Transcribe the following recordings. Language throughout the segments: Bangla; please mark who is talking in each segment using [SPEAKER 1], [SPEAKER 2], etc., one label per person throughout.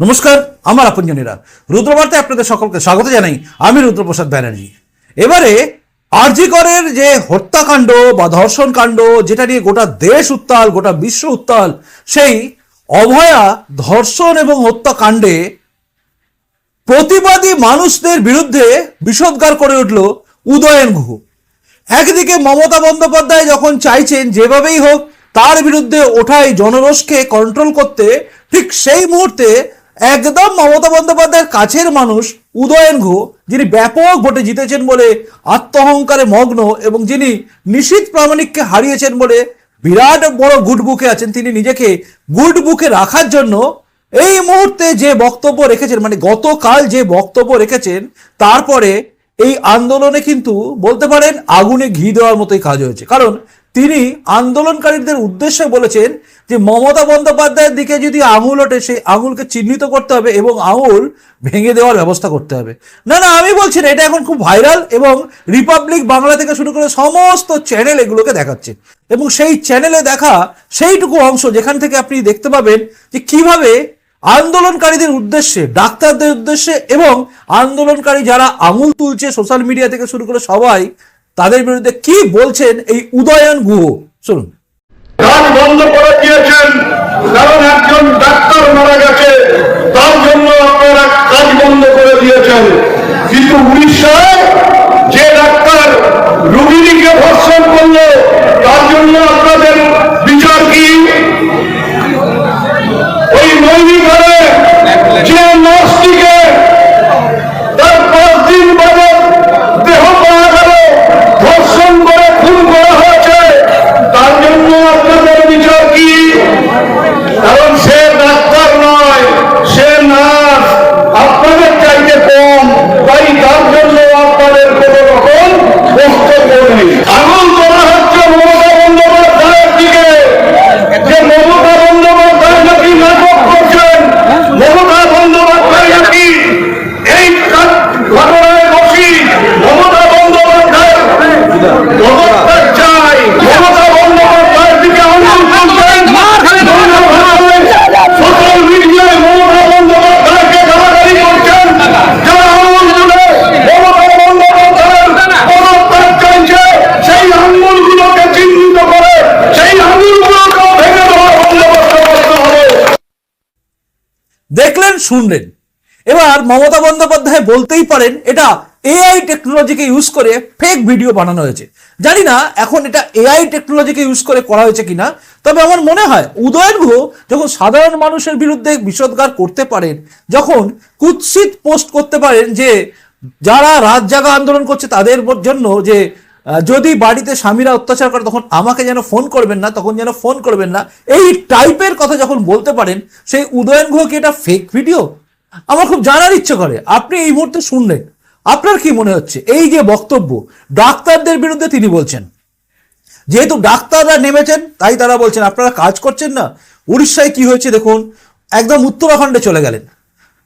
[SPEAKER 1] নমস্কার, আমার আপনজনীরা। রুদ্রবার্তায় আপনাদের সকলকে স্বাগত জানাই আমি রুদ্রপ্রসাদ ব্যানার্জি। এবারে আরজিকরের যে হত্যাকাণ্ড বা ধর্ষণ কাণ্ড যেটা নিয়ে গোটা দেশ উত্তাল, গোটা বিশ্ব উত্তাল, সেই অভয়া, ধর্ষণ এবং হত্যাকাণ্ডে প্রতিবাদী মানুষদের বিরুদ্ধে বিষোদ্গার করে উঠল উদয়ন গুহ। একদিকে মমতা বন্দ্যোপাধ্যায় যখন চাইছেন যেভাবেই হোক, তার বিরুদ্ধে ওঠাই জনরোষকে কন্ট্রোল করতে, ঠিক সেই মুহূর্তে একদম মমতা বন্দ্যোপাধ্যায়ের কাছের মানুষ উদয়ন ঘোষ, যিনি ব্যাপক ভোটে জিতেছেন বলে আত্মহংকারে মগ্ন এবং যিনি নিশীত প্রামাণিককে হারিয়েছেন বলে বিরাট বড় গুড বুকে আছেন, তিনি নিজেকে গুড বুকে রাখার জন্য এই মুহূর্তে যে বক্তব্য রেখেছেন মানে গতকাল যে বক্তব্য রেখেছেন, তারপরে এই আন্দোলনে কিন্তু বলতে পারেন আগুনে ঘি দেওয়ার মতোই কাজ হয়েছে। কারণ তিনি আন্দোলনকারীদের উদ্দেশ্যে বলেছেন যে মমতা বন্দ্যোপাধ্যায়ের দিকে যদি আঙুল ওঠে সেই আঙুলকে চিহ্নিত করতে হবে এবং আঙুল ভেঙে দেওয়ার ব্যবস্থা করতে হবে। না না, আমি বলছি না, এটা এখন খুব ভাইরাল এবং রিপাবলিক বাংলা থেকে শুরু করে সমস্ত চ্যানেল এগুলোকে দেখাচ্ছে। এবং সেই চ্যানেলে দেখা সেইটুকু অংশ যেখান থেকে আপনি দেখতে পাবেন যে কীভাবে আন্দোলনকারীদের উদ্দেশ্যে, ডাক্তারদের উদ্দেশ্যে এবং আন্দোলনকারী যারা আঙুল তুলছে সোশ্যাল মিডিয়া থেকে শুরু করে সবাই তাদের বিরুদ্ধে কি বলছেন এই উদয়ন গুহ? শুনুন।
[SPEAKER 2] কাজ বন্ধ করে দিয়েছেন, কারণ একজন ডাক্তার মারা গেছে, তার জন্য আপনারা কাজ বন্ধ করে দিয়েছেন। কিন্তু উড়িষ্যায় যে ডাক্তার রুগীকে ভর্ষণ করল, তার জন্য
[SPEAKER 1] শুনলেন। এবার মমতা বন্দ্যোপাধ্যায় বলতেই পারেন, এটা এআই টেকনোলজিকে ইউজ করে ফেক ভিডিও বানানো হয়েছে। জানি না এখন এটা এআই টেকনোলজিকে ইউজ করে করা হয়েছে কিনা, তবে আমার মনে হয় উদয়ন গুহ যখন সাধারণ মানুষের বিরুদ্ধে বিষোদ্গার করতে পারেন, যখন কুৎসিত পোস্ট করতে পারেন যে যারা রাত জাগা আন্দোলন করছে তাদের জন্য যে যদি বাড়িতে স্বামীরা অত্যাচার করে, তখন আমাকে যেন ফোন করবেন না, তখন যেন ফোন করবেন না। এই টাইপের কথা যখন বলতে পারেন, সেই উদয়ন গুহ কি এটা ফেক ভিডিও আমার খুব জানার ইচ্ছে করে। আপনি এই মুহূর্তে শুনলেন। আপনার কি মনে হচ্ছে? এই যে বক্তব্য, ডাক্তারদের বিরুদ্ধে তিনি বলছেন। যেহেতু ডাক্তাররা নেমেছেন, তাই তারা বলছেন, আপনারা কাজ করছেন না? উড়িষ্যায় কি হয়েছে দেখুন। একদম উত্তরাখণ্ডে চলে গেলেন।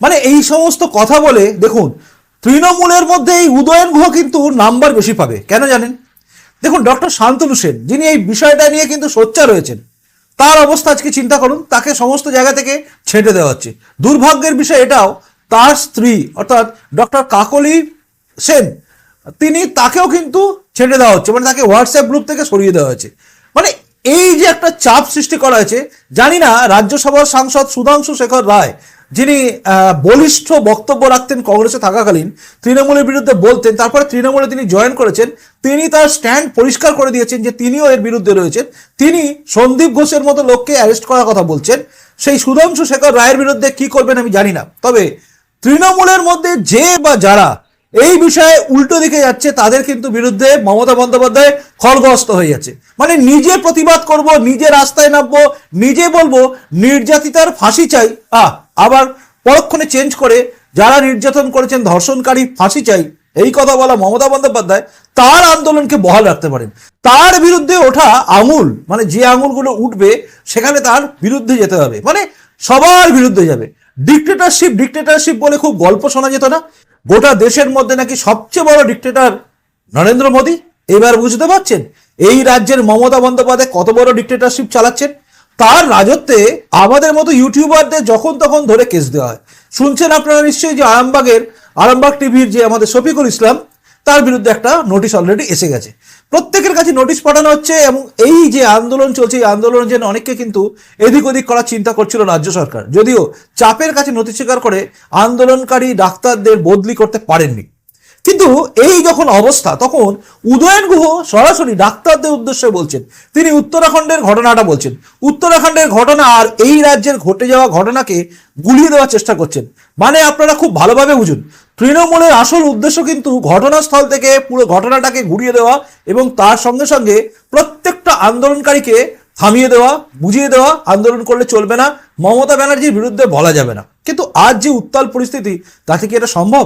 [SPEAKER 1] মানে এই সমস্ত কথা বলে, দেখুন তৃণমূলের মধ্যে এই উদয়ন গুহ কিন্তু নাম্বার বেশি পাবে। কেন জানেন? দেখুন, ডক্টর শান্তনু সেন, যিনি এই বিষয়টা নিয়ে কিন্তু সোচ্চার রয়েছেন তার অবস্থা আজকে চিন্তা করুন, তাকে সমস্ত জায়গা থেকে ছেঁটে দেওয়া হচ্ছে। দুর্ভাগ্যের বিষয় এটাও, তার স্ত্রী, অর্থাৎ ডক্টর কাকলি সেন, তিনি তাকেও কিন্তু ছেড়ে দেওয়া হচ্ছে মানে তাকে হোয়াটসঅ্যাপ গ্রুপ থেকে সরিয়ে দেওয়া হয়েছে। মানে এই যে একটা চাপ সৃষ্টি করা হয়েছে, জানি না, রাজ্যসভার সাংসদ সুধাংশু শেখর রায় যিনি বলিষ্ঠ বক্তব্য রাখতেন কংগ্রেসে থাকাকালীন, তৃণমূলের বিরুদ্ধে বলতেন, তারপরে তৃণমূলে তিনি জয়েন করেছেন, তিনি তার স্ট্যান্ড পরিষ্কার করে দিয়েছেন যে তিনিও এর বিরুদ্ধে রয়েছেন। তিনি সন্দীপ ঘোষের মতো লোককে অ্যারেস্ট করার কথা বলছেন। সেই সুধাংশু শেখর রায়ের বিরুদ্ধে কি করবেন আমি জানি না। তবে তৃণমূলের মধ্যে যে বা যারা এই বিষয়ে উল্টো দিকে যাচ্ছে, তাদের কিন্তু বিরুদ্ধে মমতা বন্দ্যোপাধ্যায় খড়গস্ত হয়ে যাচ্ছে। মানে নিজে প্রতিবাদ করব, নিজে রাস্তায় নামবো, নিজে বলব, নির্যাতিতার ফাঁসি চাই। আহ আবার পরক্ষণে চেঞ্জ করে যারা নির্যাতন করেছেন, ধর্ষণকারী, ফাঁসি চাই, এই কথা বলা মমতা বন্দ্যোপাধ্যায়, তার আন্দোলনকে বহাল রাখতে পারেন। তার বিরুদ্ধে ওঠা আঙুল মানে যে আঙুলগুলো উঠবে, সেখানে তার বিরুদ্ধে যেতে হবে। মানে সবার বিরুদ্ধে যাবে। ডিক্টেটারশিপ ডিক্টেটারশিপ বলে খুব গল্প শোনা যেত না। গোটা দেশের মধ্যে নাকি সবচেয়ে বড় ডিক্টেটার নরেন্দ্র মোদী? এবার বুঝতে পারছেন? এই রাজ্যের মমতা বন্দ্যোপাধ্যায় কত বড় ডিক্টেটারশিপ চালাচ্ছেন? তার রাজত্বে আমাদের মতো ইউটিউবারদের যখন তখন ধরে কেস দেওয়া হয়। শুনছেন আপনারা নিশ্চয়ই যে আরামবাগের, আরামবাগ টিভির যে আমাদের শফিকুল ইসলাম, তার বিরুদ্ধে একটা নোটিশ অলরেডি এসে গেছে। প্রত্যেকের কাছে নোটিশ পাঠানো হচ্ছে এবং এই যে আন্দোলন চলছে, এই আন্দোলনের জন্য অনেককে কিন্তু এদিক ওদিক করার চিন্তা করছিল রাজ্য সরকার। যদিও চাপের কাছে নথি স্বীকার করে আন্দোলনকারী ডাক্তারদের বদলি করতে পারেননি। কিন্তু এই যখন অবস্থা, তখন উদয়ন গুহ সরাসরি ডাক্তারদের উদ্দেশ্যে বলছেন। তিনি উত্তরাখণ্ডের ঘটনাটা বলছেন। উত্তরাখণ্ডের ঘটনা আর এই রাজ্যের ঘটে যাওয়া ঘটনাকে গুলিয়ে দেওয়ার চেষ্টা করছেন। মানে আপনারা খুব ভালোভাবে বুঝুন, তৃণমূলের আসল উদ্দেশ্য কিন্তু ঘটনাস্থল থেকে পুরো ঘটনাটাকে ঘুরিয়ে দেওয়া এবং তার সঙ্গে সঙ্গে প্রত্যেকটা আন্দোলনকারীকে থামিয়ে দেওয়া, বুঝিয়ে দেওয়া, আন্দোলন করলে চলবে না, মমতা ব্যানার্জির বিরুদ্ধে বলা যাবে না। কিন্তু আজ যে উত্তাল পরিস্থিতি তাতে কি এটা সম্ভব?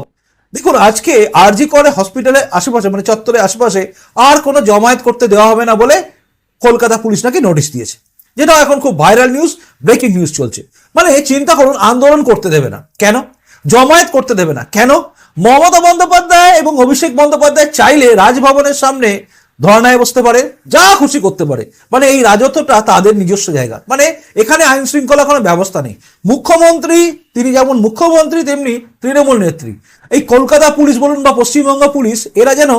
[SPEAKER 1] দেখুন, আজকে আরজি করে হসপিটালে আশেপাশে মানে চত্বরে আশেপাশে আর কোনো জমায়েত করতে দেওয়া হবে না বলে কলকাতা পুলিশ নাকি নোটিশ দিয়েছে। যেটা এখন খুব ভাইরাল নিউজ ব্রেকিং নিউজ চলছে। মানে চিন্তা করুন, আন্দোলন করতে দেবে না। কেন? জমায়েত করতে দেবে না। কেন? মমতা বন্দ্যোপাধ্যায় এবং অভিষেক বন্দ্যোপাধ্যায় চাইলে রাজভবনের সামনে ধর্নায় বসতে পারে, যা খুশি করতে পারে। মানে এই রাজত্বটা তাদের নিজস্ব জায়গা। মানে এখানে আইন শৃঙ্খলা কোনো ব্যবস্থা নেই। মুখ্যমন্ত্রী, তিনি যেমন মুখ্যমন্ত্রী, তেমনি তৃণমূল নেত্রী। এই কলকাতা পুলিশ বলুন বা পশ্চিমবঙ্গ পুলিশ, এরা যেন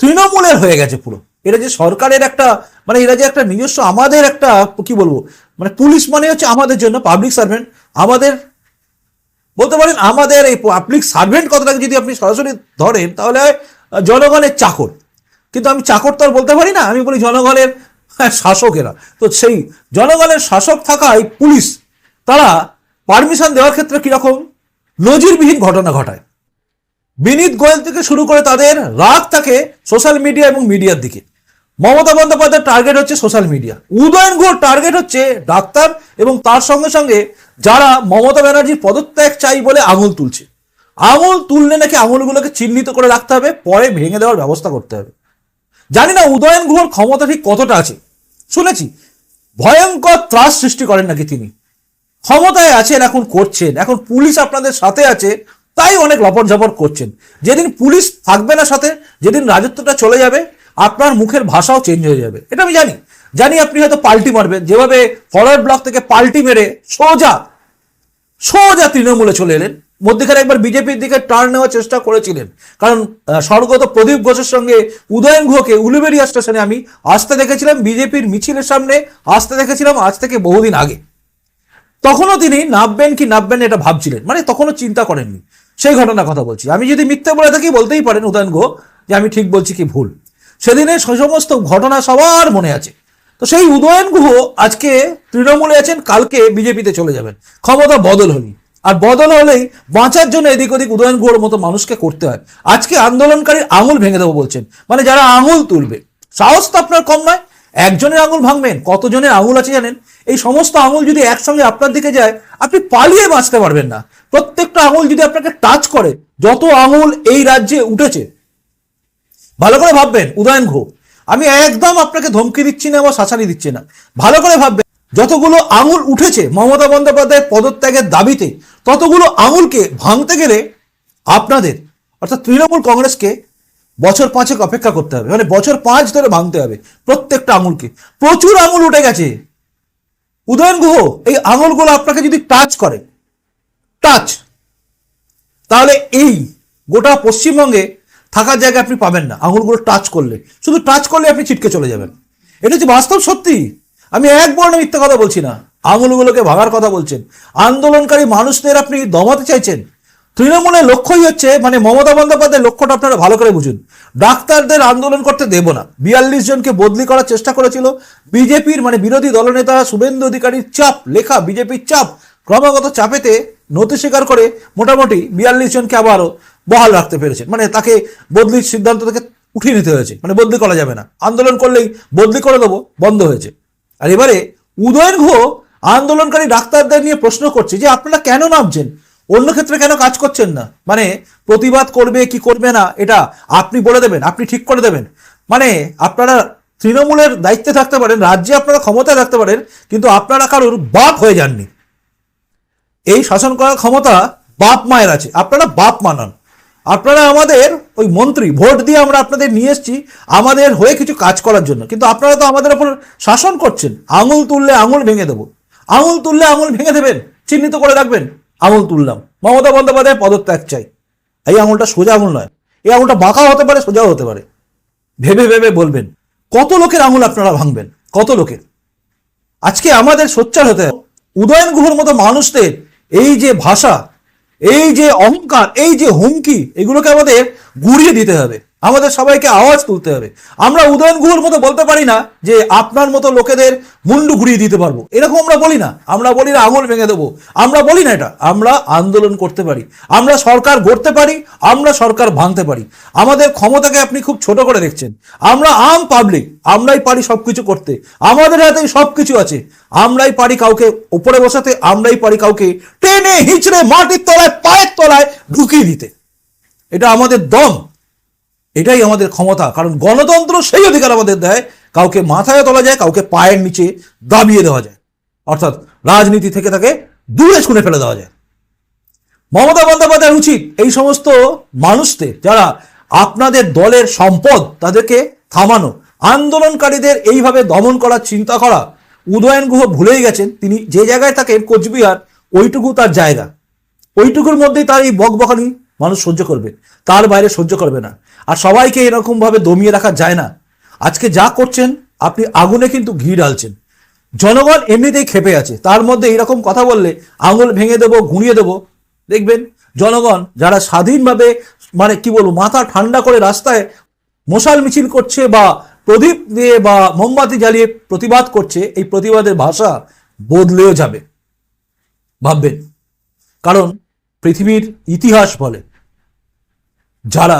[SPEAKER 1] তৃণমূলের হয়ে গেছে পুরো। এরা যে সরকারের একটা মানে এরা যে একটা নিজস্ব আমাদের একটা, কি বলব মানে পুলিশ মানে হচ্ছে আমাদের জন্য পাবলিক সার্ভেন্ট আমাদের, বলতে পারেন আমাদের এই পাবলিক সার্ভেন্ট কথাটাকে যদি আপনি সরাসরি ধরেন, তাহলে জনগণের চাকর। কিন্তু আমি চাকর তো আর বলতে পারি না আমি বলি জনগণের হ্যাঁ, শাসকেরা। তো সেই জনগণের শাসক থাকায় পুলিশ তারা পারমিশন দেওয়ার ক্ষেত্রে কীরকম? নজিরবিহীন ঘটনা ঘটায়। বিনীত গোয়েল থেকে শুরু করে তাদের রাগ থাকে সোশ্যাল মিডিয়া এবং মিডিয়ার দিকে। মমতা বন্দ্যোপাধ্যায়ের টার্গেট হচ্ছে সোশ্যাল মিডিয়া। উদয়ন ঘোর টার্গেট হচ্ছে ডাক্তার এবং তার সঙ্গে সঙ্গে যারা মমতা ব্যানার্জির পদত্যাগ চাই বলে আঙুল তুলছে। আঙুল তুললে নাকি আঙুলগুলোকে চিহ্নিত করে রাখতে হবে পরে ভেঙে দেওয়ার ব্যবস্থা করতে হবে। জানি না উদয়ন গুহর ক্ষমতা ঠিক কতটা আছে। শুনেছি, ভয়ঙ্কর ত্রাস সৃষ্টি করেন নাকি তিনি। ক্ষমতায় আছেন, এখন করছেন। এখন পুলিশ আপনাদের সাথে আছে, তাই অনেক লপট ঝপট করছেন। যেদিন পুলিশ থাকবে না সাথে, যেদিন রাজত্বটা চলে যাবে, আপনার মুখের ভাষাও চেঞ্জ হয়ে যাবে। এটা আমি জানি। জানি আপনি হয়তো পাল্টি মারবেন। যেভাবে ফরওয়ার্ড ব্লক থেকে পাল্টি মেরে সোজা সোজা তৃণমূলে চলে এলেন। মধ্যেখানে একবার বিজেপির দিকে টার্ন নেওয়ার চেষ্টা করেছিলেন। কারণ স্বর্গত প্রদীপ ঘোষের সঙ্গে উদয়ন গুহকে উলুবেরিয়া স্টেশনে আমি আসতে দেখেছিলাম, বিজেপির মিছিলের সামনে আসতে দেখেছিলাম আজ থেকে বহুদিন আগে। তখনও তিনি নামবেন কি নামবেন এটা ভাবছিলেন মানে তখনও চিন্তা করেননি। সেই ঘটনার কথা বলছি। আমি যদি মিথ্যে বলে থাকি, বলতেই পারেন উদয়ন গুহ যে আমি ঠিক বলছি কি ভুল। সেদিনে সমস্ত ঘটনা সবার মনে আছে। তো সেই উদয়ন গুহ আজকে তৃণমূলে আছেন, কালকে বিজেপিতে চলে যাবেন। ক্ষমতা বদল হলি আর বদল হলেই বাঁচার জন্য এদিক ওদিক উদয়ন গুহর মতো মানুষকে করতে হয়। আজকে আন্দোলনকারীর আঙুল ভেঙে দেবো বলছেন। মানে যারা আঙুল তুলবে। সাহস তো আপনার কম নয়, একজনের আঙুল ভাঙবেন, কতজনের আঙুল আছে জানেন? এই সমস্ত আঙুল যদি একসঙ্গে আপনার দিকে যায়, আপনি পালিয়ে বাঁচতে পারবেন না। প্রত্যেকটা আঙুল যদি আপনাকে টাচ করে, যত আঙুল এই রাজ্যে উঠেছে, ভালো করে ভাববেন, উদয়ন ঘোষ আমি একদম আপনাকে ধমকি দিচ্ছি না বা শাসানি দিচ্ছি না। ভালো করে ভাববেন। যতগুলো আঙুল উঠেছে মমতা বন্দ্যোপাধ্যায়ের পদত্যাগের দাবিতে, ততগুলো আঙুলকে ভাঙতে গেলে আপনাদের, অর্থাৎ তৃণমূল কংগ্রেসকে বছর পাঁচেক অপেক্ষা করতে হবে। মানে বছর পাঁচ ধরে ভাঙতে হবে প্রত্যেকটা আঙুলকে। প্রচুর আঙুল উঠে গেছে। উদয়ন গুহ, এই আঙুলগুলো আপনাকে যদি টাচ করে, টাচ, তাহলে এই গোটা পশ্চিমবঙ্গে থাকার জায়গা আপনি পাবেন না। আঙুলগুলো টাচ করলে। শুধু টাচ করলে আপনি ছিটকে চলে যাবেন। এটা হচ্ছে বাস্তব সত্যি। আমি এক বর্ণ মিথ্যা কথা বলছি না। আঙুলগুলোকে ভাগার কথা বলছেন। আন্দোলনকারী মানুষদের আপনি দমাতে চাইছেন। তৃণমূলের লক্ষ্যই হচ্ছে মানে মমতা বন্দ্যোপাধ্যায়ের লক্ষ্যটা আপনারা ভালো করে বুঝুন। ডাক্তারদের আন্দোলন করতে দেব না। বিয়াল্লিশ জনকে বদলি করার চেষ্টা করেছিল বিজেপির মানে বিরোধী দলনেতা শুভেন্দু অধিকারীর চাপ, লেখা বিজেপির চাপ। ক্রমাগত চাপেতে নথি স্বীকার করে মোটামুটি বিয়াল্লিশ জনকে আবারও বহাল রাখতে পেরেছেন। মানে তাকে বদলির সিদ্ধান্ত থেকে উঠিয়ে নিতে হয়েছে। মানে বদলি করা যাবে না। আন্দোলন করলেই বদলি করে দেবো, বন্ধ হয়েছে। আর এবারে উদয়ন ঘো আন্দোলনকারী ডাক্তারদের নিয়ে প্রশ্ন করছে যে আপনারা কেন নামছেন? অন্য ক্ষেত্রে কেন কাজ করছেন না? মানে প্রতিবাদ করবে কি করবে না? এটা আপনি বলে দেবেন, আপনি ঠিক করে দেবেন। মানে আপনারা তৃণমূলের দায়িত্বে থাকতে পারেন, রাজ্যে আপনারা ক্ষমতায় থাকতে পারেন, কিন্তু আপনারা কারোর বাপ হয়ে যাননি। এই শাসন করার ক্ষমতা বাপ মায়ের আছে। আপনারা বাপ মানান আপনারা আমাদের ওই মন্ত্রী, ভোট দিয়ে আমরা আপনাদের নিয়ে এসেছি, আমাদের হয়ে কিছু কাজ করার জন্য। কিন্তু আপনারা তো আমাদের ওপর শাসন করছেন। আঙুল তুললে আঙুল ভেঙে দেবো। আঙুল তুললে আঙুল ভেঙে দেবেন। চিহ্নিত করে রাখবেন। আঙুল তুললাম। মমতা বন্দ্যোপাধ্যায় পদত্যাগ চাই। এই আঙুলটা সোজা আঙুল নয়। এই আঙুলটা বাঁকা হতে পারে, সোজাও হতে পারে। ভেবে ভেবে বলবেন, কত লোকের আঙুল আপনারা ভাঙবেন? কত লোকের? আজকে আমাদের সোচ্চার হতে উদয়ন গুহর মতো মানুষদের এই যে ভাষা এই যে অহংকার এই যে হুমকি এগুলোকে আমাদের গুড়িয়ে দিতে হবে। আমাদের সবাইকে আওয়াজ তুলতে হবে। আমরা উদয়ন গুহর মতো বলতে পারি না যে আপনার মতো লোকেদের মুন্ডু ঘুরিয়ে দিতে পারব। এরকম আমরা বলি না। আমরা বলি না, আঙুল ভেঙে দেবো। আমরা বলি না এটা। আমরা আন্দোলন করতে পারি। আমরা সরকার গড়তে পারি। আমরা সরকার ভাঙতে পারি। আমাদের ক্ষমতাকে আপনি খুব ছোট করে দেখছেন। আমরা আম পাবলিক। আমরাই পারি সবকিছু করতে। আমাদের হাতেই সবকিছু আছে। আমরাই পারি কাউকে উপরে বসাতে। আমরাই পারি কাউকে টেনে হিচড়ে মাটির তলায়, পায়ের তলায় ঢুকিয়ে দিতে। এটা আমাদের দম। এটাই আমাদের ক্ষমতা, কারণ গণতন্ত্র সেই অধিকার আমাদের দেয়, কাউকে মাথায় তোলা যায়, কাউকে পায়ের নিচে দাবিয়ে দেওয়া যায়। অর্থাৎ রাজনীতি থেকে তাকে দূরে শুনে ফেলে দেওয়া যায়। মমতা বন্দ্যোপাধ্যায়ের উচিত এই সমস্ত মানুষদের, যারা আপনাদের দলের সম্পদ তাদেরকে থামানো, আন্দোলনকারীদের এইভাবে দমন করার চিন্তা করা, উদয়ন গুহ ভুলেই গেছেন, তিনি যে জায়গায় থাকেন কোচবিহার, ওইটুকু তার জায়গা। ওইটুকুর মধ্যেই তার এই বকবকানি মানুষ সহ্য করবে, তার বাইরে সহ্য করবে না। আর সবাইকে এরকম ভাবে দমিয়ে রাখা যায় না। আজকে যা করছেন, আপনি আগুনে কিন্তু ঘি ঢালছেন। জনগণ এমনিতেই খেপে আছে। তার মধ্যে এরকম কথা বললে আঙুল ভেঙে দেবো, গুঁড়িয়ে দেবো। দেখবেন, জনগণ যারা স্বাধীনভাবে মানে কি বলব, মাথা ঠান্ডা করে রাস্তায় মশাল মিছিল করছে বা প্রদীপ দিয়ে বা মোমবাতি জ্বালিয়ে প্রতিবাদ করছে, এই প্রতিবাদের ভাষা বদলেও যাবে। ভাববেন। কারণ পৃথিবীর ইতিহাস বলে। যারা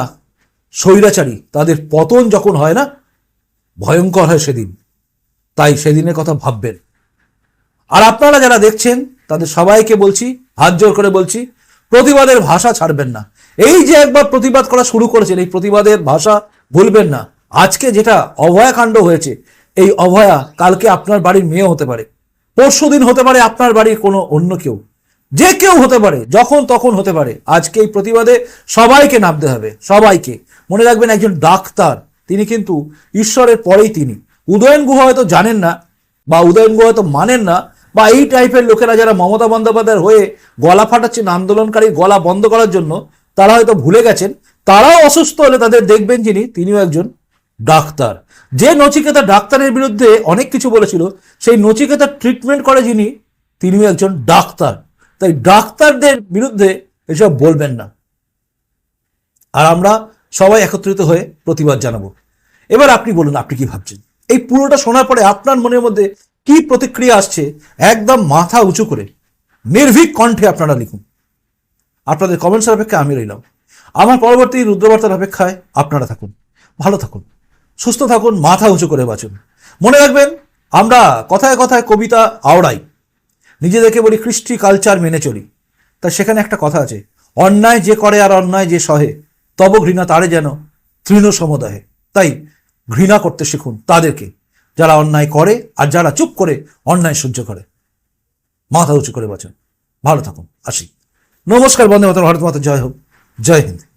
[SPEAKER 1] স্বৈরাচারী, তাদের পতন যখন হয় না, ভয়ঙ্কর হয় সেদিন। তাই সেদিনের কথা ভাববেন। আর আপনারা যারা দেখছেন, তাদের সবাইকে বলছি, হাত জোর করে বলছি, প্রতিবাদের ভাষা ছাড়বেন না। এই যে একবার প্রতিবাদ করা শুরু করেছেন, এই প্রতিবাদের ভাষা ভুলবেন না। আজকে যেটা অভয়াকাণ্ড হয়েছে, এই অভয়া কালকে আপনার বাড়ির মেয়ে হতে পারে। পরশু দিন হতে পারে আপনার বাড়ির কোনো অন্য কেউ। যে কেউ হতে পারে, যখন তখন হতে পারে। আজকে এই প্রতিবাদে সবাইকে নামতে হবে, সবাইকে। মনে রাখবেন একজন ডাক্তার, তিনি কিন্তু ঈশ্বরের পরেই তিনি। উদয়ন গুহ হয়তো জানেন না, বা উদয়ন গুহ হয়তো মানেন না, বা এই টাইপের লোকেরা যারা মমতা বন্দ্যোপাধ্যায়ের হয়ে গলা ফাটাচ্ছেন আন্দোলনকারী গলা বন্ধ করার জন্য, তারা হয়তো ভুলে গেছেন। তারাও অসুস্থ হলে তাদের দেখবেন যিনি, তিনিও একজন ডাক্তার। যে নচিকেতা ডাক্তারের বিরুদ্ধে অনেক কিছু বলেছিল, সেই নচিকেতার ট্রিটমেন্ট করে যিনি, তিনিও একজন ডাক্তার। তাই ডাক্তারদের বিরুদ্ধে এসব বলবেন না। আর আমরা সবাই একত্রিত হয়ে প্রতিবাদ জানাব। এবার আপনি বলুন, আপনি কি ভাবছেন? এই পুরোটা শোনার পরে আপনার মনের মধ্যে কি প্রতিক্রিয়া আসছে একদম মাথা উঁচু করে? নির্ভীক কণ্ঠে আপনারা লিখুন। আপনাদের কমেন্টসের অপেক্ষায় আমি রইলাম। আমার পরবর্তী রুদ্রবার্তার অপেক্ষায় আপনারা থাকুন। ভালো থাকুন। সুস্থ থাকুন, মাথা উঁচু করে বাঁচুন। মনে রাখবেন, আমরা কথায় কথায় কবিতা আওড়াই। নিজেদেরকে বলি কৃষ্টি কালচার মেনে চলি। তা সেখানে একটা কথা আছে, অন্যায় যে করে আর অন্যায় যে সহে, তব ঘৃণা তারে যেন তৃণ সমুদায়ে। তাই ঘৃণা করতে শিখুন তাদেরকে, যারা অন্যায় করে আর যারা চুপ করে অন্যায় সহ্য করে। মাথা উঁচু করে বাঁচুন। ভালো থাকুন। আসি। নমস্কার, বন্দে মাতার ভারত মাতা, জয় হোক। জয় হিন্দ।